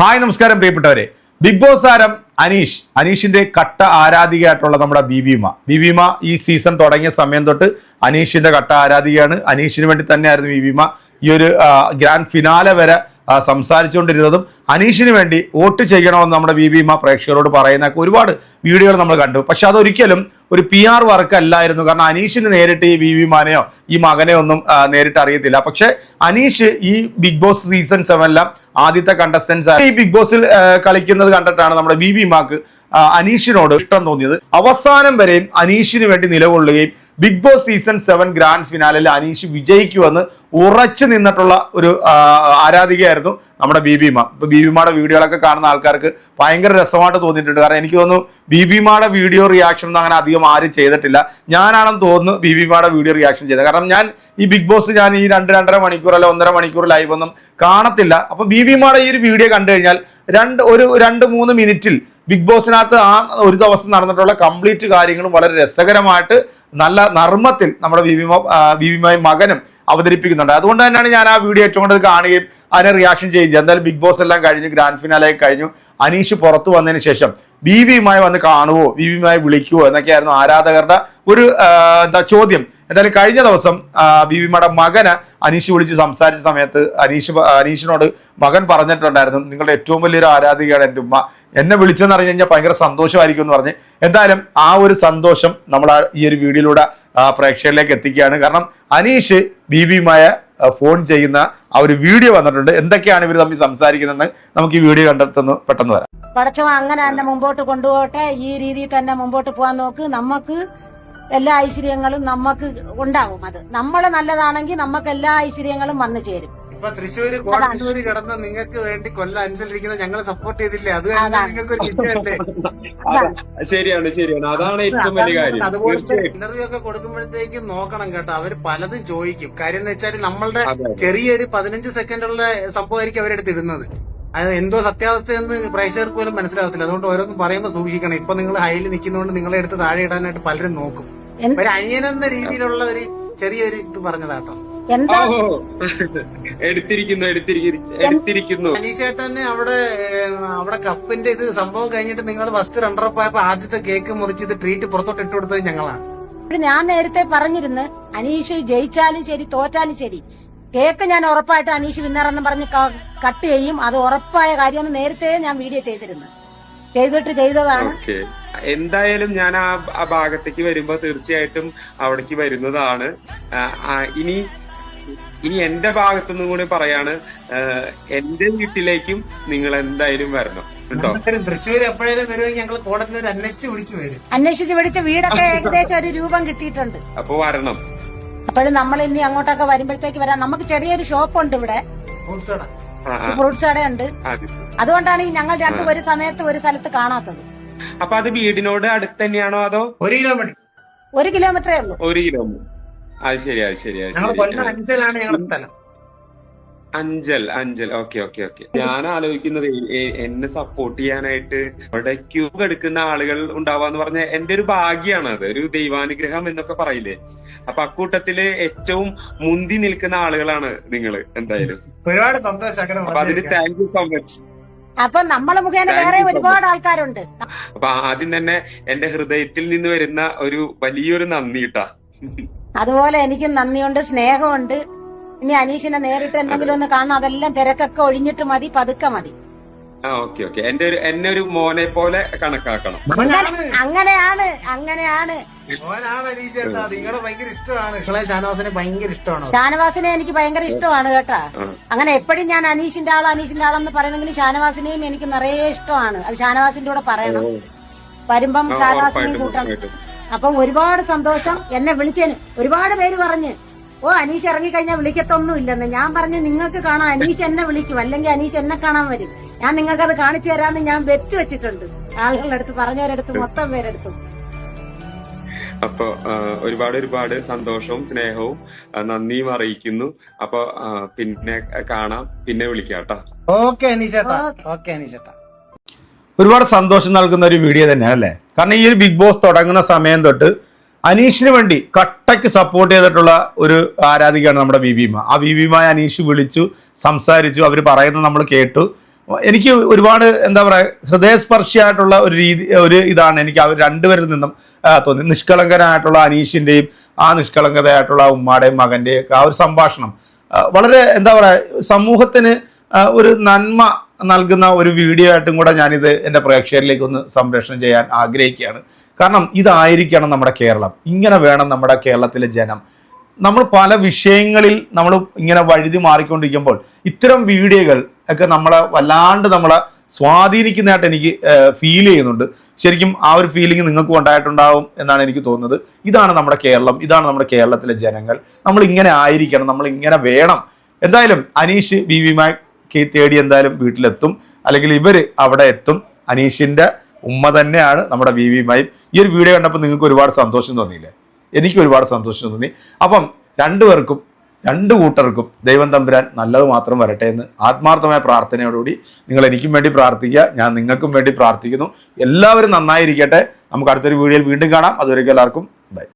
Hi നമസ്കാരം പ്രിയപ്പെട്ടവരെ. Big boss താരം അനീഷ്. അനീഷിന്റെ കട്ട ആരാധികയായിട്ടുള്ള നമ്മുടെ ബിബിമ ബിബിമ ഈ സീസൺ തുടങ്ങിയ സമയം തൊട്ട് അനീഷിന്റെ കട്ട ആരാധികയാണ്. അനീഷിന് വേണ്ടി തന്നെയായിരുന്നു ബിബിമ ഈ ഒരു ഗ്രാൻഡ് ഫിനാലെ വരെ സംസാരിച്ചുകൊണ്ടിരുന്നതും അനീഷിന് വേണ്ടി വോട്ട് ചെയ്യണമെന്ന് നമ്മുടെ വി ബിമ പ്രേക്ഷകരോട് പറയുന്ന ഒരുപാട് വീഡിയോകൾ നമ്മൾ കണ്ടു. പക്ഷെ അതൊരിക്കലും ഒരു പി ആർ വർക്ക് അല്ലായിരുന്നു. കാരണം അനീഷിന് നേരിട്ട് ഈ വി വി മാനെയോ ഈ മകനെ ഒന്നും നേരിട്ട് അറിയത്തില്ല. പക്ഷെ അനീഷ് ഈ ബിഗ് ബോസ് സീസൺ സെവനിലെ ആദ്യത്തെ കണ്ടസ്റ്റൻസ് ഈ ബിഗ് ബോസിൽ കളിക്കുന്നത് കണ്ടിട്ടാണ് നമ്മുടെ വി ബി മാക്ക് അനീഷിനോട് ഇഷ്ടം തോന്നിയത്. അവസാനം വരെയും അനീഷിന് വേണ്ടി നിലകൊള്ളുകയും Bigg Boss season seven grand ഫിനാലിൽ Aneesh വിജയിക്കുമെന്ന് ഉറച്ചു നിന്നിട്ടുള്ള ഒരു ആരാധികയായിരുന്നു നമ്മുടെ ബി ബിമ ഇപ്പൊ ബി ബിമായുടെ വീഡിയോകളൊക്കെ കാണുന്ന ആൾക്കാർക്ക് ഭയങ്കര രസമായിട്ട് തോന്നിയിട്ടുണ്ട്. കാരണം എനിക്ക് തോന്നുന്നു ബി ബിമായുടെ വീഡിയോ റിയാക്ഷൻ ഒന്നും അങ്ങനെ അധികം ആരും ചെയ്തിട്ടില്ല. ഞാനാണെന്ന് തോന്നുന്നു ബി ബിമായുടെ വീഡിയോ റിയാക്ഷൻ ചെയ്തത്. കാരണം ഞാൻ ഈ ബിഗ് ബോസ് ഞാൻ ഈ രണ്ട് രണ്ടര മണിക്കൂർ അല്ല ഒന്നര മണിക്കൂർ ലൈവ് ഒന്നും കാണത്തില്ല. അപ്പൊ ബി ബിമായുടെ ഈ ഒരു വീഡിയോ കണ്ടു കഴിഞ്ഞാൽ രണ്ട് ഒരു രണ്ട് മൂന്ന് മിനിറ്റിൽ ബിഗ് ബോസിനകത്ത് ആ ഒരു ദിവസം നടന്നിട്ടുള്ള കംപ്ലീറ്റ് കാര്യങ്ങളും വളരെ രസകരമായിട്ട് നല്ല നർമ്മത്തിൽ നമ്മുടെ ബിബിമ ബിബിമയും മകനും അവതരിപ്പിക്കുന്നുണ്ട്. അതുകൊണ്ട് തന്നെയാണ് ഞാൻ ആ വീഡിയോ ഏറ്റവും കൂടുതൽ കാണുകയും അതിനെ റിയാക്ഷൻ ചെയ്യുകയും. എന്തായാലും ബിഗ് ബോസ് എല്ലാം കഴിഞ്ഞു ഗ്രാൻഡ് ഫിനാലെ കഴിഞ്ഞു. അനീഷ് പുറത്തു വന്നതിന് ശേഷം ബി വിയുമായി വന്ന് കാണുവോ? ബി വിയുമായി വിളിക്കുവോ? എന്നൊക്കെയായിരുന്നു ആരാധകരുടെ ഒരു എന്താ ചോദ്യം. എന്തായാലും കഴിഞ്ഞ ദിവസം ബിബിമയുടെ മകന് അനീഷ് വിളിച്ച് സംസാരിച്ച സമയത്ത് അനീഷ് അനീഷിനോട് മകൻ പറഞ്ഞിട്ടുണ്ടായിരുന്നു നിങ്ങളുടെ ഏറ്റവും വലിയൊരു ആരാധികയാണ് എന്റെ ഉമ്മ. എന്നെ വിളിച്ചെന്ന് പറഞ്ഞു കഴിഞ്ഞാൽ ഭയങ്കര സന്തോഷമായിരിക്കും എന്ന് പറഞ്ഞ്. എന്തായാലും ആ ഒരു സന്തോഷം നമ്മൾ ഈ ഒരു വീഡിയോയിലൂടെ പ്രേക്ഷകരിലേക്ക് എത്തിക്കുകയാണ്. കാരണം അനീഷ് ബിബിമായ ഫോൺ ചെയ്യുന്ന ആ ഒരു വീഡിയോ വന്നിട്ടുണ്ട്. എന്തൊക്കെയാണ് ഇവർ തമ്മിൽ സംസാരിക്കുന്നതെന്ന് നമുക്ക് ഈ വീഡിയോ കണ്ടെത്തുന്നു. പെട്ടെന്ന് വരാം. പടച്ചവ അങ്ങനെ തന്നെ മുമ്പോട്ട് കൊണ്ടുപോകട്ടെ. ഈ രീതിയിൽ തന്നെ മുമ്പോട്ട് പോകാൻ നോക്ക്. നമുക്ക് എല്ലാ ഐശ്വര്യങ്ങളും നമുക്ക് ഉണ്ടാവും അത്. നമ്മൾ നല്ലതാണെങ്കിൽ നമുക്ക് എല്ലാ ഐശ്വര്യങ്ങളും വന്നു ചേരും. ഇപ്പൊ തൃശ്ശൂര് കോടതിയൂര് കിടന്ന് നിങ്ങൾക്ക് വേണ്ടി കൊല്ലം അനുസരിച്ചിരിക്കുന്ന ഞങ്ങൾ സപ്പോർട്ട് ചെയ്തില്ലേ? അത് നിങ്ങൾക്ക് ഒരു ശരിയാണ് ശരിയാണ്. അതാണ് ഏറ്റവും വലിയ കാര്യം. ഇന്റർവ്യൂ ഒക്കെ കൊടുക്കുമ്പോഴത്തേക്ക് നോക്കണം കേട്ടോ. അവർ പലതും ചോദിക്കും. കാര്യം എന്ന് വെച്ചാൽ നമ്മളുടെ. ചെറിയൊരു പതിനഞ്ച് സെക്കൻഡുള്ള സംഭവമായിരിക്കും അവരെടുത്ത് ഇടുന്നത്. അത് എന്തോ സത്യാവസ്ഥയെന്ന് പ്രേക്ഷകർക്ക് പോലും മനസ്സിലാവത്തില്ല. അതുകൊണ്ട് ഓരോന്നും പറയുമ്പോൾ സൂക്ഷിക്കണം. ഇപ്പൊ നിങ്ങൾ ഹൈയിൽ നിൽക്കുന്നതുകൊണ്ട് നിങ്ങളെ എടുത്ത് താഴെ ഇടാനായിട്ട് പലരും നോക്കും. ഒരു അനിയനെന്ന രീതിയിലുള്ള ഒരു ചെറിയൊരു ഇത് പറഞ്ഞതാട്ടോ. എടുത്തിരിക്കുന്നു എടുത്തിരിക്കുന്നു എടുത്തിരിക്കുന്നു. അനീഷേട്ടന് അവിടെ അവിടെ കപ്പിന്റെ ഇത് സംഭവം കഴിഞ്ഞിട്ട് നിങ്ങൾ ഫസ്റ്റ് റണ്ണറപ്പ് ആയപ്പോ ആദ്യത്തെ കേക്ക് മുറിച്ച് ഇത് ട്രീറ്റ് പുറത്തോട്ട് ഇട്ട് കൊടുത്തത് ഞങ്ങളാണ്. ഞാൻ നേരത്തെ പറഞ്ഞിരുന്നു അനീഷ് ജയിച്ചാലും ശരി തോറ്റാലും ശരി. കേക്ക് ഞാൻ ഉറപ്പായിട്ട് അനീഷ് വിന്നറെന്ന് പറഞ്ഞ് കട്ട് ചെയ്യും. അത് ഉറപ്പായ കാര്യമെന്ന് നേരത്തെ ഞാൻ വീഡിയോ ചെയ്തിരുന്നു. ചെയ്തിട്ട് ചെയ്തതാണ് എന്തായാലും ഞാൻ ആ ആ ഭാഗത്തേക്ക് വരുമ്പോ തീർച്ചയായിട്ടും അവിടേക്ക് വരുന്നതാണ്. ഇനി ഇനി എന്റെ ഭാഗത്തുനിന്നും കൂടി പറയാണ് എന്റെ വീട്ടിലേക്കും നിങ്ങൾ എന്തായാലും വരണം. കേട്ടോ? തൃശ്ശൂർ എപ്പോഴേലും വരുമെങ്കിൽ ഞങ്ങൾ കോടതി അന്വേഷിച്ച് വിളിച്ചു വരും. അന്വേഷിച്ച് വിളിച്ച വീടൊക്കെ ഏകദേശം ഒരു രൂപം കിട്ടിയിട്ടുണ്ട്. അപ്പൊ വരണം. അപ്പോഴും നമ്മൾ ഇനി അങ്ങോട്ടൊക്കെ വരുമ്പോഴത്തേക്ക് വരാം. നമുക്ക് ചെറിയൊരു ഷോപ്പ് ഉണ്ട് ഇവിടെ ഫ്രൂട്ട്സ് കടയുണ്ട് അതുകൊണ്ടാണ് ഈ ഞങ്ങൾ രണ്ടും ഒരു സമയത്ത് ഒരു സ്ഥലത്ത് കാണാത്തത്. അപ്പൊ അത് വീടിനോട് അടുത്ത് തന്നെയാണോ അതോ? ഒരു കിലോമീറ്റർ. ഒരു കിലോമീറ്ററേ ഉള്ളൂ. ഒരു കിലോമീറ്റർ. അത് ശരി അത് ശരി അത് ഞങ്ങൾ ശരി. Anchal Anchal. Okay okay okay. ഞാൻ ആലോചിക്കുന്നത് എന്നെ സപ്പോർട്ട് ചെയ്യാനായിട്ട് അവിടെ ക്യൂ എടുക്കുന്ന ആളുകൾ ഉണ്ടാവാന്ന് പറഞ്ഞ എന്റെ ഒരു ഭാഗ്യാണ് അത്. ഒരു ദൈവാനുഗ്രഹം എന്നൊക്കെ പറയില്ലേ? അപ്പൊ അക്കൂട്ടത്തിൽ ഏറ്റവും മുന്തി നിൽക്കുന്ന ആളുകളാണ് നിങ്ങൾ എന്തായാലും. ഒരുപാട് സന്തോഷം അപ്പൊ അതിന് താങ്ക് യു സോ മച്ച് അപ്പൊ നമ്മളെ മുഖേന വേറെ ഒരുപാട് ആൾക്കാരുണ്ട്. അപ്പൊ ആദ്യം തന്നെ എന്റെ ഹൃദയത്തിൽ നിന്ന് വരുന്ന ഒരു വലിയൊരു നന്ദി കേട്ടാ അതുപോലെ എനിക്ക് നന്ദിയുണ്ട് സ്നേഹമുണ്ട്. ഇനി അനീഷിനെ നേരിട്ട് എന്തെങ്കിലും ഒന്ന് കാണണം. അതെല്ലാം തിരക്കൊക്കെ ഒഴിഞ്ഞിട്ട് മതി പതുക്കെ മതി. ആ ഓക്കെ ഓക്കെ. എന്റെ ഒരു എന്നെ ഒരു മോനെ പോലെ കണക്കാക്കണം. അങ്ങനെ അങ്ങനെയാണ് അങ്ങനെയാണ്. ഷാനവാസിനെ ഭയങ്കര ഇഷ്ടമാണ്? ഷാനവാസിനെ എനിക്ക് ഭയങ്കര ഇഷ്ടമാണ് കേട്ടാ. അങ്ങനെ എപ്പോഴും ഞാൻ അനീഷിന്റെ ആൾ അനീഷിന്റെ എന്ന് പറയുന്നെങ്കിലും ഷാനവാസിനെയും എനിക്ക് നിറയെ ഇഷ്ടമാണ്. അത് ഷാനവാസിന്റെ കൂടെ പറയണം. വരുമ്പം ഷാനവാസിനെയും കൂട്ടണം അപ്പം ഒരുപാട് സന്തോഷം. എന്നെ വിളിച്ചതിന് ഒരുപാട് പേര് പറഞ്ഞ്. ഓ അനീഷ് ഇറങ്ങിക്കഴിഞ്ഞാൽ വിളിക്കത്തൊന്നും ഇല്ലെന്ന്. ഞാൻ പറഞ്ഞു നിങ്ങൾക്ക് കാണാൻ അനീഷ് എന്നെ വിളിക്കും. അല്ലെങ്കിൽ അനീഷ് എന്നെ കാണാൻ വരും. ഞാൻ നിങ്ങൾക്ക് അത് കാണിച്ചു തരാമെന്ന് ഞാൻ വെറ്റ് വെച്ചിട്ടുണ്ട്. ആളുകളുടെ അടുത്ത് പറഞ്ഞവരടുത്ത് മൊത്തം പേരെടുത്തും അപ്പൊ ഒരുപാട് ഒരുപാട് സന്തോഷവും സ്നേഹവും നന്ദിയും അറിയിക്കുന്നു. അപ്പൊ പിന്നെ കാണാം. പിന്നെ വിളിക്കാം കേട്ടോ ഓക്കെ അനീഷേട്ടാ ഓക്കേ. ഓക്കെ അനീഷേട്ടാ ഒരുപാട് സന്തോഷം നൽകുന്ന ഒരു വീഡിയോ തന്നെയാണ് അല്ലേ കാരണം ഈ ഒരു ബിഗ് ബോസ് തുടങ്ങുന്ന സമയം തൊട്ട് അനീഷിന് വേണ്ടി കട്ടയ്ക്ക് സപ്പോർട്ട് ചെയ്തിട്ടുള്ള ഒരു ആരാധികയാണ് നമ്മുടെ ബിബിമ ആ ബിബിമയെ അനീഷ് വിളിച്ചു സംസാരിച്ചു അവർ പറയുന്നത് നമ്മൾ കേട്ടു. എനിക്ക് ഒരുപാട് എന്താ പറയുക ഹൃദയസ്പർശിയായിട്ടുള്ള ഒരു രീതി ഒരു ഇതാണ് എനിക്ക് അവർ രണ്ടുപേരിൽ നിന്നും തോന്നി. നിഷ്കളങ്കനായിട്ടുള്ള അനീഷിന്റെയും ആ നിഷ്കളങ്കതയായിട്ടുള്ള ഉമ്മാടെയും മകന്റെയും ആ ഒരു സംഭാഷണം. വളരെ എന്താ പറയുക സമൂഹത്തിന് ഒരു നന്മ നൽകുന്ന ഒരു വീഡിയോ ആയിട്ടും കൂടെ ഞാനിത് എന്റെ പ്രേക്ഷകരിലേക്ക് ഒന്ന് സംപ്രേഷണം ചെയ്യാൻ ആഗ്രഹിക്കുകയാണ്. കാരണം ഇതായിരിക്കണം നമ്മുടെ കേരളം. ഇങ്ങനെ വേണം നമ്മുടെ കേരളത്തിലെ ജനം. നമ്മൾ പല വിഷയങ്ങളിൽ നമ്മൾ ഇങ്ങനെ വഴുതി മാറിക്കൊണ്ടിരിക്കുമ്പോൾ ഇത്തരം വീഡിയോകൾ ഒക്കെ നമ്മളെ വല്ലാണ്ട് നമ്മളെ സ്വാധീനിക്കുന്നതായിട്ട് എനിക്ക് ഫീൽ ചെയ്യുന്നുണ്ട്. ശരിക്കും ആ ഒരു ഫീലിംഗ് നിങ്ങൾക്കും ഉണ്ടായിട്ടുണ്ടാവും എന്നാണ് എനിക്ക് തോന്നുന്നത്. ഇതാണ് നമ്മുടെ കേരളം. ഇതാണ് നമ്മുടെ കേരളത്തിലെ ജനങ്ങൾ. നമ്മൾ ഇങ്ങനെ ആയിരിക്കണം. നമ്മൾ ഇങ്ങനെ വേണം. എന്തായാലും അനീഷ് ബി വിമായി തേടി എന്തായാലും വീട്ടിലെത്തും. അല്ലെങ്കിൽ ഇവർ അവിടെ എത്തും. അനീഷിന്റെ ഉമ്മ തന്നെയാണ് നമ്മുടെ വി വിയുമായും ഈ ഒരു വീഡിയോ കണ്ടപ്പോൾ നിങ്ങൾക്ക് ഒരുപാട് സന്തോഷം തോന്നിയില്ലേ? എനിക്ക് ഒരുപാട് സന്തോഷം തോന്നി. അപ്പം രണ്ടുപേർക്കും രണ്ട് കൂട്ടർക്കും ദൈവം തമ്പുരാൻ നല്ലത് മാത്രം വരട്ടെ എന്ന് ആത്മാർത്ഥമായ പ്രാർത്ഥനയോടുകൂടി നിങ്ങൾ എനിക്കും വേണ്ടി പ്രാർത്ഥിക്കുക ഞാൻ നിങ്ങൾക്കും വേണ്ടി പ്രാർത്ഥിക്കുന്നു. എല്ലാവരും നന്നായിരിക്കട്ടെ. നമുക്ക് അടുത്തൊരു വീഡിയോയിൽ വീണ്ടും കാണാം. അതുവരെയ്ക്കും എല്ലാവർക്കും ബൈ.